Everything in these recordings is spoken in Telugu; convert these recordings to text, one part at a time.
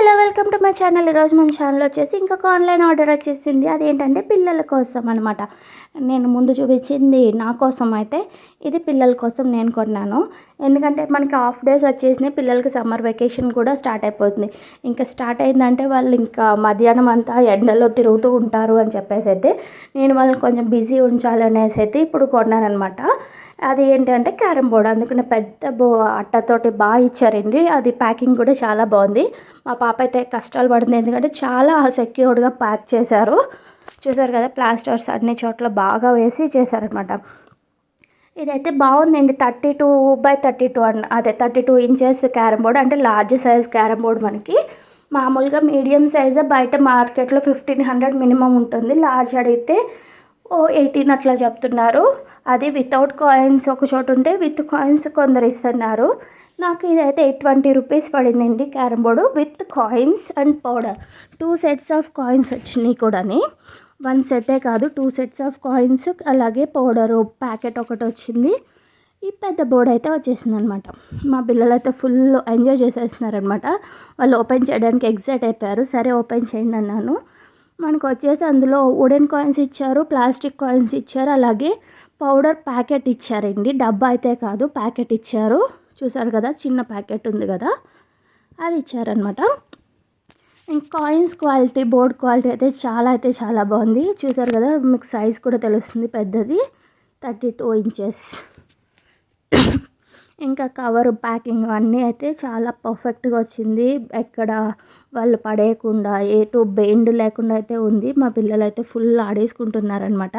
Hello welcome to my channel. ఈరోజు మన ఛానల్ వచ్చేసి ఇంకొక ఆన్లైన్ ఆర్డర్ వచ్చేసింది. అదేంటంటే పిల్లల కోసం అనమాట నేను ముందు చూపించింది నా కోసం అయితే ఇది పిల్లల కోసం నేను కొన్నాను. ఎందుకంటే మనకి హాఫ్ డేస్ వచ్చేసినాయి పిల్లలకి సమ్మర్ వెకేషన్ కూడా స్టార్ట్ అయిపోతుంది. ఇంకా స్టార్ట్ అయిందంటే వాళ్ళు ఇంకా మధ్యాహ్నం అంతా ఎండలో తిరుగుతూ ఉంటారు అని చెప్పేసి అయితే నేను వాళ్ళని కొంచెం బిజీ ఉంచాలనేసి అయితే ఇప్పుడు కొన్నానమాట అది అది ఏంటంటే క్యారమ్ బోర్డ్. అందుకనే పెద్ద బో అట్టతోటి బాగా ఇచ్చారండి. అది ప్యాకింగ్ కూడా చాలా బాగుంది. మా పాప అయితే కష్టాలు పడింది. ఎందుకంటే చాలా సెక్యూర్డ్గా ప్యాక్ చేశారు. చూసారు కదా ప్లాస్టర్స్ అన్ని చోట్ల బాగా వేసి చేశారనమాట ఇదైతే బాగుందండి thirty two by thirty two అన్న అదే thirty two inches carrom board అంటే లార్జ్ సైజ్ క్యారమ్ బోర్డ్ మనకి. మామూలుగా మీడియం సైజే బయట మార్కెట్లో ఫిఫ్టీన్ హండ్రెడ్ మినిమం ఉంటుంది. లార్జ్ అడిగితే ఓ ఎయిటీన్ అట్లా చెప్తున్నారు. అది వితౌట్ కాయిన్స్ ఒక చోటు ఉంటే విత్ కాయిన్స్ కొందరు ఇస్తున్నారు. నాకు ఇదైతే ఎయిట్ ట్వంటీ రూపీస్ పడిందండి carrom board. With coins and powder two sets of coins వచ్చినాయి కూడాని. వన్ సెటే కాదు టూ సెట్స్ ఆఫ్ కాయిన్స్ అలాగే పౌడరు ప్యాకెట్ ఒకటి వచ్చింది. ఈ పెద్ద బోర్డ్ అయితే వచ్చేసింది అనమాట మా పిల్లలు అయితే ఫుల్ ఎంజాయ్ చేసేస్తున్నారనమాట. వాళ్ళు ఓపెన్ చేయడానికి ఎగ్జైట్ అయిపోయారు. సరే ఓపెన్ చేయండి అన్నాను. మనకు వచ్చేసి అందులో వుడెన్ కాయిన్స్ ఇచ్చారు ప్లాస్టిక్ కాయిన్స్ ఇచ్చారు అలాగే పౌడర్ ప్యాకెట్ ఇచ్చారండి. డబ్బా అయితే కాదు ప్యాకెట్ ఇచ్చారు. చూసారు కదా చిన్న ప్యాకెట్ ఉంది కదా అది ఇచ్చారనమాట కాయిన్స్ క్వాలిటీ బోర్డ్ క్వాలిటీ అయితే చాలా అయితే చాలా బాగుంది. చూసారు కదా మీకు సైజ్ కూడా తెలుస్తుంది పెద్దది. Thirty two inches. ఇంకా కవర్ ప్యాకింగ్ అన్నీ అయితే చాలా పర్ఫెక్ట్గా వచ్చింది. ఎక్కడ వాళ్ళు పడేయకుండా ఎటు బెండ్ లేకుండా అయితే ఉంది. మా పిల్లలు అయితే ఫుల్ ఆడేసుకుంటున్నారనమాట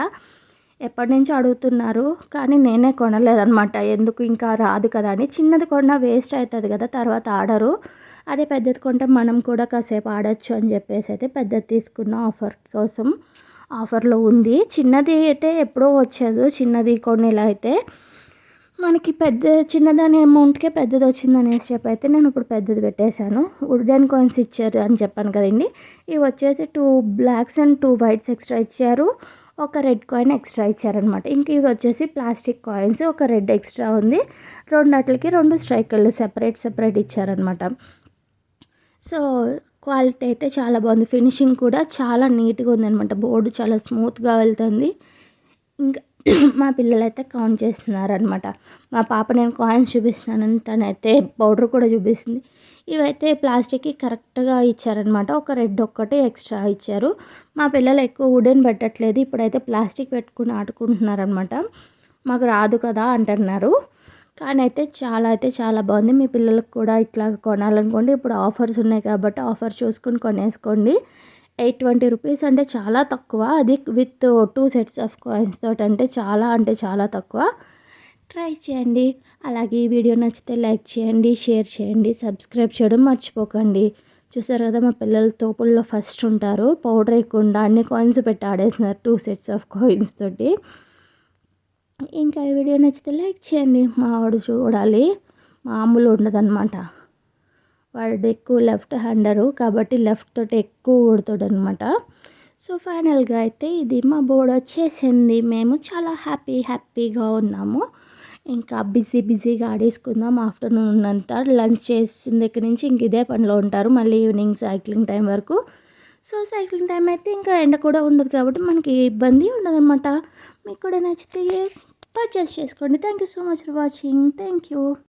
ఎప్పటి నుంచో అడుగుతున్నారు కానీ నేనే కొనలేదనమాట ఎందుకు ఇంకా రాదు కదా అని. చిన్నది కొన్నా వేస్ట్ అవుతుంది కదా తర్వాత ఆడరు. అదే పెద్దది కొంటే మనం కూడా కాసేపు ఆడచ్చు అని చెప్పేసి అయితే పెద్దది తీసుకున్న ఆఫర్ కోసం ఆఫర్లో ఉంది. చిన్నది అయితే ఎప్పుడో వచ్చేది. చిన్నది కొనేలా అయితే మనకి పెద్ద చిన్నదాని అమౌంట్కే పెద్దది వచ్చింది అనేసి చెప్పి అయితే నేను ఇప్పుడు పెద్దది పెట్టేశాను. వుడెన్ కాయిన్స్ ఇచ్చారు అని చెప్పాను కదండి. ఇవి వచ్చేసి two blacks and two whites extra ఇచ్చారు. ఒక రెడ్ కాయిన్ ఎక్స్ట్రా ఇచ్చారనమాట ఇంక ఇవి వచ్చేసి ప్లాస్టిక్ కాయిన్స్ ఒక రెడ్ ఎక్స్ట్రా ఉంది. రెండట్లకి రెండు స్ట్రైకర్లు సెపరేట్ సెపరేట్ ఇచ్చారనమాట సో క్వాలిటీ అయితే చాలా బాగుంది. ఫినిషింగ్ కూడా చాలా నీట్గా ఉందనమాట బోర్డు చాలా స్మూత్గా వెళ్తుంది. ఇంకా మా పిల్లలు అయితే కౌంట్ చేస్తున్నారనమాట మా పాప నేను కాయిన్స్ చూపిస్తున్నానని తనైతే పౌడర్ కూడా చూపిస్తుంది. ఇవైతే ప్లాస్టిక్కి కరెక్ట్గా ఇచ్చారనమాట ఒక రెడ్ ఒక్కటి ఎక్స్ట్రా ఇచ్చారు. మా పిల్లలు ఎక్కువ వుడెన్ పెట్టట్లేదు. ఇప్పుడైతే ప్లాస్టిక్ పెట్టుకుని ఆడుకుంటున్నారనమాట మాకు రాదు కదా అంటున్నారు. కానీ అయితే చాలా అయితే చాలా బాగుంది. మీ పిల్లలకు కూడా ఇట్లా కొనాలనుకోండి. ఇప్పుడు ఆఫర్స్ ఉన్నాయి కాబట్టి ఆఫర్ చూసుకొని కొనేసుకోండి. ఎయిట్ ట్వంటీ రూపీస్ అంటే చాలా తక్కువ. అది with two sets of coins తోటి అంటే చాలా అంటే చాలా తక్కువ. ట్రై చేయండి. అలాగే ఈ వీడియో నచ్చితే లైక్ చేయండి షేర్ చేయండి సబ్స్క్రైబ్ చేయడం మర్చిపోకండి. చూసారు కదా మా పిల్లలు తోపుల్లో ఫస్ట్ ఉంటారు. పౌడర్ వేయకుండా అన్ని కాయిన్స్ పెట్టి ఆడేస్తున్నారు టూ సెట్స్ ఆఫ్ కాయిన్స్ తోటి. ఇంకా ఈ వీడియో నచ్చితే లైక్ చేయండి. మా వాడు చూడాలి. మామూలు ఉండదన్నమాట. వాడు ఎక్కువ లెఫ్ట్ హ్యాండరు కాబట్టి లెఫ్ట్ తోటి ఎక్కువ కొడతాడు అనమాట సో ఫైనల్గా అయితే ఇది మా బోర్డు వచ్చేసింది. మేము చాలా హ్యాపీ హ్యాపీగా ఉన్నాము. ఇంకా బిజీ బిజీగా ఆడేసుకుందాం. ఆఫ్టర్నూన్ అంతా లంచ్ చేసిన దగ్గర నుంచి ఇంక ఇదే పనిలో ఉంటారు. మళ్ళీ ఈవినింగ్ సైక్లింగ్ టైం వరకు. సో సైక్లింగ్ టైం అయితే ఇంకా ఎండ కూడా ఉండదు కాబట్టి మనకి ఇబ్బంది ఉండదన్నమాట మీకు కూడా నచ్చితే పర్చేస్ చేసుకోండి. Thank you so much for watching thank you